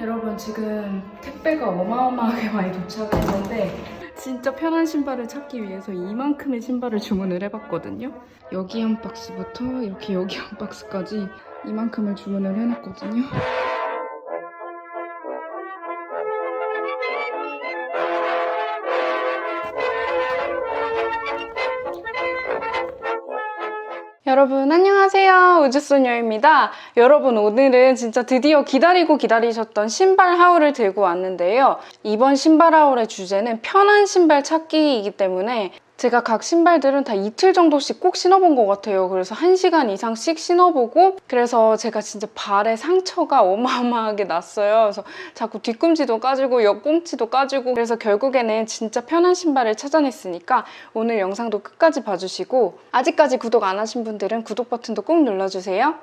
여러분 지금 택배가 어마어마하게 많이 도착을 했는데 진짜 편한 신발을 찾기 위해서 이만큼의 신발을 주문을 해봤거든요. 여기 한 박스부터 이렇게 여기 한 박스까지 이만큼을 주문을 해놨거든요. 여러분 안녕하세요. 우주소녀입니다. 여러분 오늘은 진짜 드디어 기다리고 기다리셨던 신발 하울을 들고 왔는데요. 이번 신발 하울의 주제는 편한 신발 찾기이기 때문에 제가 각 신발들은 다 이틀 정도씩 꼭 신어본 것 같아요 그래서 한시간 이상씩 신어보고 그래서 제가 진짜 발에 상처가 어마어마하게 났어요 그래서 자꾸 뒤꿈치도 까지고 옆꿈치도 까지고 그래서 결국에는 진짜 편한 신발을 찾아냈으니까 오늘 영상도 끝까지 봐주시고 아직까지 구독 안 하신 분들은 구독 버튼도 꼭 눌러주세요.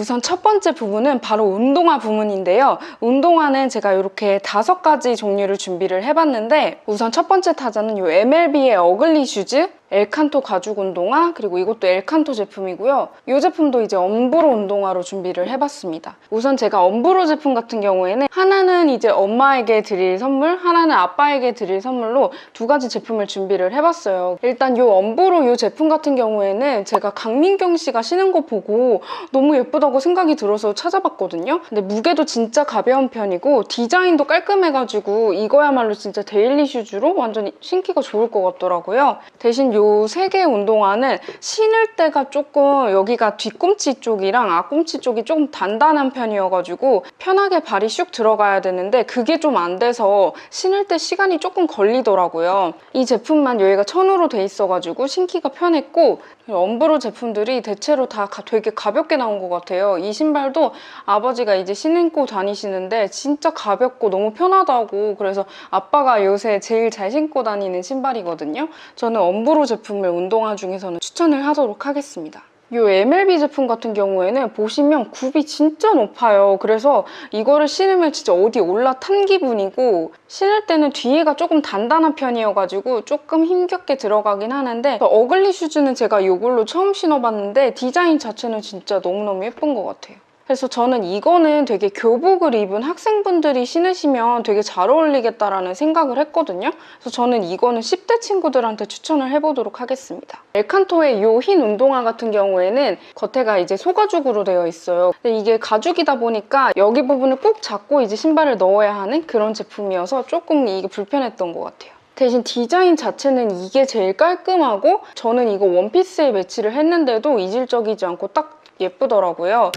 우선 첫 번째 부분은 바로 운동화 부분인데요. 운동화는 제가 이렇게 다섯 가지 종류를 준비를 해봤는데 우선 첫 번째 타자는 이 MLB의 어글리 슈즈 엘칸토 가죽 운동화 그리고 이것도 엘칸토 제품이고요. 이 제품도 이제 엄브로 운동화로 준비를 해봤습니다. 우선 제가 엄브로 제품 같은 경우에는 하나는 이제 엄마에게 드릴 선물, 하나는 아빠에게 드릴 선물로 두 가지 제품을 준비를 해봤어요. 일단 이 엄브로 이 제품 같은 경우에는 제가 강민경 씨가 신은 거 보고 너무 예쁘다고 생각이 들어서 찾아봤거든요. 근데 무게도 진짜 가벼운 편이고 디자인도 깔끔해가지고 이거야말로 진짜 데일리 슈즈로 완전 신기가 좋을 것 같더라고요. 대신 요 세 개의 운동화는 신을 때가 조금 여기가 뒤꿈치 쪽이랑 앞꿈치 쪽이 조금 단단한 편이어가지고 편하게 발이 슉 들어가야 되는데 그게 좀 안 돼서 신을 때 시간이 조금 걸리더라고요. 이 제품만 여기가 천으로 돼 있어가지고 신기가 편했고 엄브로 제품들이 대체로 다 가- 되게 가볍게 나온 것 같아요. 이 신발도 아버지가 이제 신고 다니시는데 진짜 가볍고 너무 편하다고 그래서 아빠가 요새 제일 잘 신고 다니는 신발이거든요. 저는 엄브로 제품을 운동화 중에서는 추천을 하도록 하겠습니다. 이 MLB 제품 같은 경우에는 보시면 굽이 진짜 높아요. 그래서 이거를 신으면 진짜 어디 올라탄 기분이고 신을 때는 뒤에가 조금 단단한 편이어가지고 조금 힘겹게 들어가긴 하는데 어글리 슈즈는 제가 이걸로 처음 신어봤는데 디자인 자체는 진짜 너무너무 예쁜 것 같아요. 그래서 저는 이거는 되게 교복을 입은 학생분들이 신으시면 되게 잘 어울리겠다라는 생각을 했거든요. 그래서 저는 이거는 10대 친구들한테 추천을 해보도록 하겠습니다. 엘칸토의 이 흰 운동화 같은 경우에는 겉에가 이제 소가죽으로 되어 있어요. 근데 이게 가죽이다 보니까 여기 부분을 꼭 잡고 이제 신발을 넣어야 하는 그런 제품이어서 조금 이게 불편했던 것 같아요. 대신 디자인 자체는 이게 제일 깔끔하고 저는 이거 원피스에 매치를 했는데도 이질적이지 않고 딱 예쁘더라고요.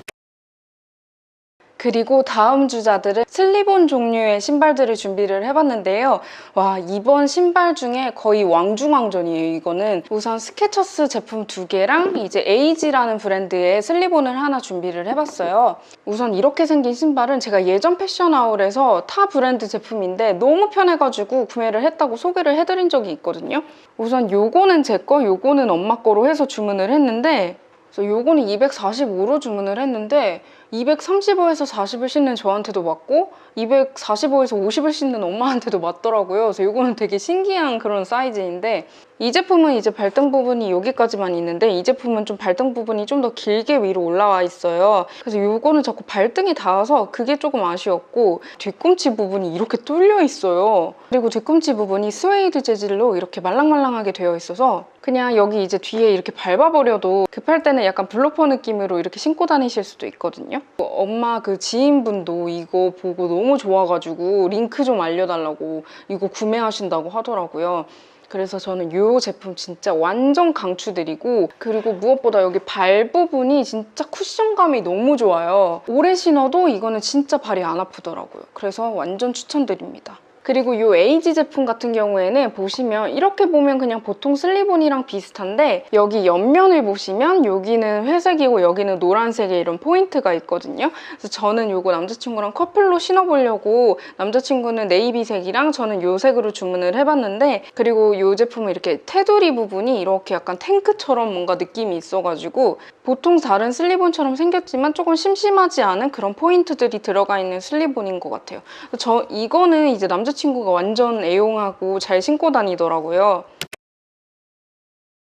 그리고 다음 주자들은 슬리본 종류의 신발들을 준비를 해봤는데요. 와, 이번 신발 중에 거의 왕중왕전이에요, 이거는. 우선 스케쳐스 제품 두 개랑 이제 에이지라는 브랜드의 슬리본을 하나 준비를 해봤어요. 우선 이렇게 생긴 신발은 제가 예전 패션아울에서 타 브랜드 제품인데 너무 편해가지고 구매를 했다고 소개를 해드린 적이 있거든요. 우선 요거는 제 거, 요거는 엄마 거로 해서 주문을 했는데 요거는 245로 주문을 했는데 235에서 40을 신는 저한테도 맞고 245에서 50을 신는 엄마한테도 맞더라고요. 그래서 이거는 되게 신기한 그런 사이즈인데 이 제품은 이제 발등 부분이 여기까지만 있는데 이 제품은 좀 발등 부분이 좀 더 길게 위로 올라와 있어요. 그래서 이거는 자꾸 발등이 닿아서 그게 조금 아쉬웠고 뒤꿈치 부분이 이렇게 뚫려 있어요. 그리고 뒤꿈치 부분이 스웨이드 재질로 이렇게 말랑말랑하게 되어 있어서 그냥 여기 이제 뒤에 이렇게 밟아버려도 급할 때는 약간 블로퍼 느낌으로 이렇게 신고 다니실 수도 있거든요. 엄마 그 지인분도 이거 보고 너무 좋아가지고 링크 좀 알려달라고 이거 구매하신다고 하더라고요. 그래서 저는 이 제품 진짜 완전 강추드리고 그리고 무엇보다 여기 발 부분이 진짜 쿠션감이 너무 좋아요. 오래 신어도 이거는 진짜 발이 안 아프더라고요. 그래서 완전 추천드립니다. 그리고 이 에이지 제품 같은 경우에는 보시면 이렇게 보면 그냥 보통 슬리본이랑 비슷한데 여기 옆면을 보시면 여기는 회색이고 여기는 노란색의 이런 포인트가 있거든요. 그래서 저는 이거 남자친구랑 커플로 신어보려고 남자친구는 네이비색이랑 저는 이 색으로 주문을 해봤는데 그리고 이 제품은 이렇게 테두리 부분이 이렇게 약간 탱크처럼 뭔가 느낌이 있어가지고 보통 다른 슬리본처럼 생겼지만 조금 심심하지 않은 그런 포인트들이 들어가 있는 슬리본인 것 같아요. 저 이거는 이제 남자친구가 완전 애용하고 잘 신고 다니더라고요.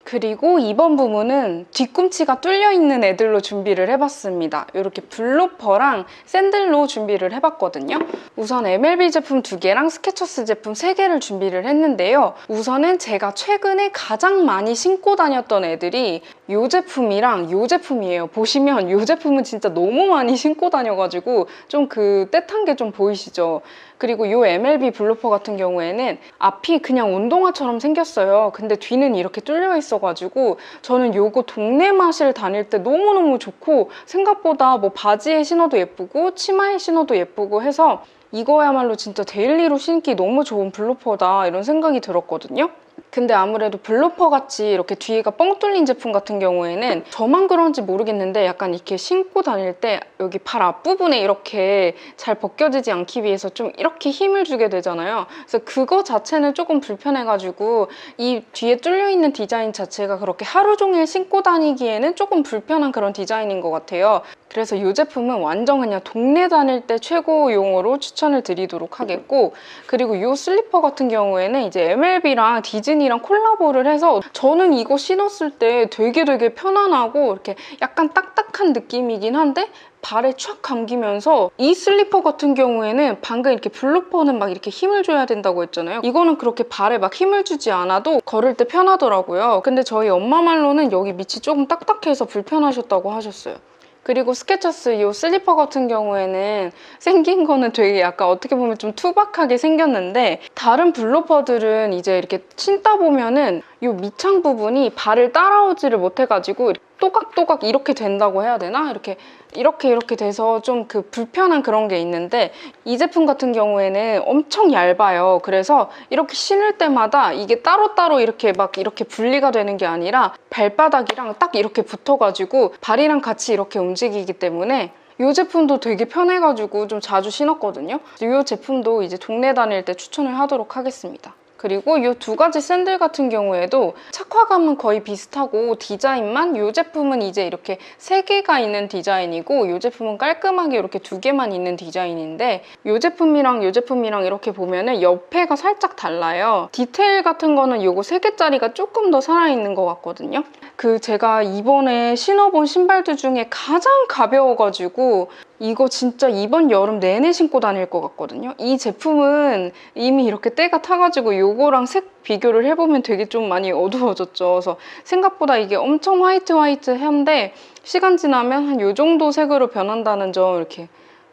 그리고 이번 부분은 뒤꿈치가 뚫려 있는 애들로 준비를 해봤습니다. 이렇게 블로퍼랑 샌들로 준비를 해봤거든요. 우선 MLB 제품 두 개랑 스케쳐스 제품 세 개를 준비를 했는데요. 우선은 제가 최근에 가장 많이 신고 다녔던 애들이 이 제품이랑 이 제품이에요. 보시면 이 제품은 진짜 너무 많이 신고 다녀가지고 좀그 떼탄 게 좀 보이시죠? 그리고 이 MLB 블로퍼 같은 경우에는 앞이 그냥 운동화처럼 생겼어요. 근데 뒤는 이렇게 뚫려 있어가지고 저는 요거 동네 마실 다닐 때 너무너무 좋고 생각보다 뭐 바지에 신어도 예쁘고 치마에 신어도 예쁘고 해서 이거야말로 진짜 데일리로 신기 너무 좋은 블로퍼다 이런 생각이 들었거든요. 근데 아무래도 블로퍼 같이 이렇게 뒤가 뻥 뚫린 제품 같은 경우에는 저만 그런지 모르겠는데 약간 이렇게 신고 다닐 때 여기 팔 앞부분에 이렇게 잘 벗겨지지 않기 위해서 좀 이렇게 힘을 주게 되잖아요. 그래서 그거 자체는 조금 불편해가지고 이 뒤에 뚫려 있는 디자인 자체가 그렇게 하루 종일 신고 다니기에는 조금 불편한 그런 디자인인 것 같아요. 그래서 이 제품은 완전 그냥 동네 다닐 때 최고용으로 추천을 드리도록 하겠고 그리고 이 슬리퍼 같은 경우에는 이제 MLB랑 디즈니랑 콜라보를 해서 저는 이거 신었을 때 되게 되게 편안하고 이렇게 약간 딱딱한 느낌이긴 한데 발에 촥 감기면서 이 슬리퍼 같은 경우에는 방금 이렇게 블루퍼는 막 이렇게 힘을 줘야 된다고 했잖아요. 이거는 그렇게 발에 막 힘을 주지 않아도 걸을 때 편하더라고요. 근데 저희 엄마 말로는 여기 밑이 조금 딱딱해서 불편하셨다고 하셨어요. 그리고 스케쳐스 이 슬리퍼 같은 경우에는 생긴 거는 되게 약간 어떻게 보면 좀 투박하게 생겼는데 다른 블로퍼들은 이제 이렇게 신다 보면은 이 밑창 부분이 발을 따라오지를 못해가지고 또각또각 이렇게 된다고 해야 되나? 이렇게 이렇게 이렇게 돼서 좀 그 불편한 그런 게 있는데 이 제품 같은 경우에는 엄청 얇아요. 그래서 이렇게 신을 때마다 이게 따로따로 이렇게 막 이렇게 분리가 되는 게 아니라 발바닥이랑 딱 이렇게 붙어가지고 발이랑 같이 이렇게 움직이기 때문에 이 제품도 되게 편해가지고 좀 자주 신었거든요. 이 제품도 이제 동네 다닐 때 추천을 하도록 하겠습니다. 그리고 이 두 가지 샌들 같은 경우에도 착화감은 거의 비슷하고 디자인만 이 제품은 이제 이렇게 세 개가 있는 디자인이고 이 제품은 깔끔하게 이렇게 두 개만 있는 디자인인데 이 제품이랑 이 제품이랑 이렇게 보면은 옆에가 살짝 달라요. 디테일 같은 거는 이거 세 개짜리가 조금 더 살아있는 것 같거든요. 그 제가 이번에 신어본 신발들 중에 가장 가벼워가지고 이거 진짜 이번 여름 내내 신고 다닐 것 같거든요. 이 제품은 이미 이렇게 때가 타가지고 요거랑 색 비교를 해보면 되게 좀 많이 어두워졌죠. 그래서 생각보다 이게 엄청 화이트 화이트한데 시간 지나면 한 요 정도 색으로 변한다는 점 이렇게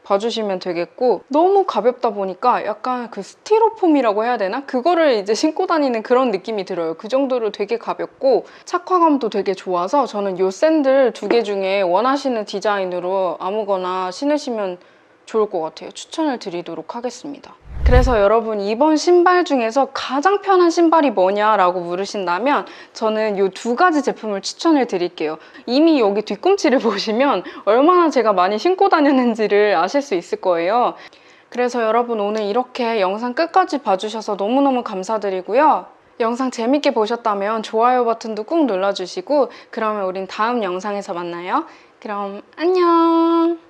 봐주시면 되겠고 너무 가볍다 보니까 약간 그 스티로폼이라고 해야 되나? 그거를 이제 신고 다니는 그런 느낌이 들어요. 그 정도로 되게 가볍고 착화감도 되게 좋아서 저는 요 샌들 두 개 중에 원하시는 디자인으로 아무거나 신으시면 좋을 것 같아요. 추천을 드리도록 하겠습니다. 그래서 여러분 이번 신발 중에서 가장 편한 신발이 뭐냐라고 물으신다면 저는 이 두 가지 제품을 추천을 드릴게요. 이미 여기 뒤꿈치를 보시면 얼마나 제가 많이 신고 다녔는지를 아실 수 있을 거예요. 그래서 여러분 오늘 이렇게 영상 끝까지 봐주셔서 너무너무 감사드리고요. 영상 재밌게 보셨다면 좋아요 버튼도 꾹 눌러주시고 그러면 우린 다음 영상에서 만나요. 그럼 안녕!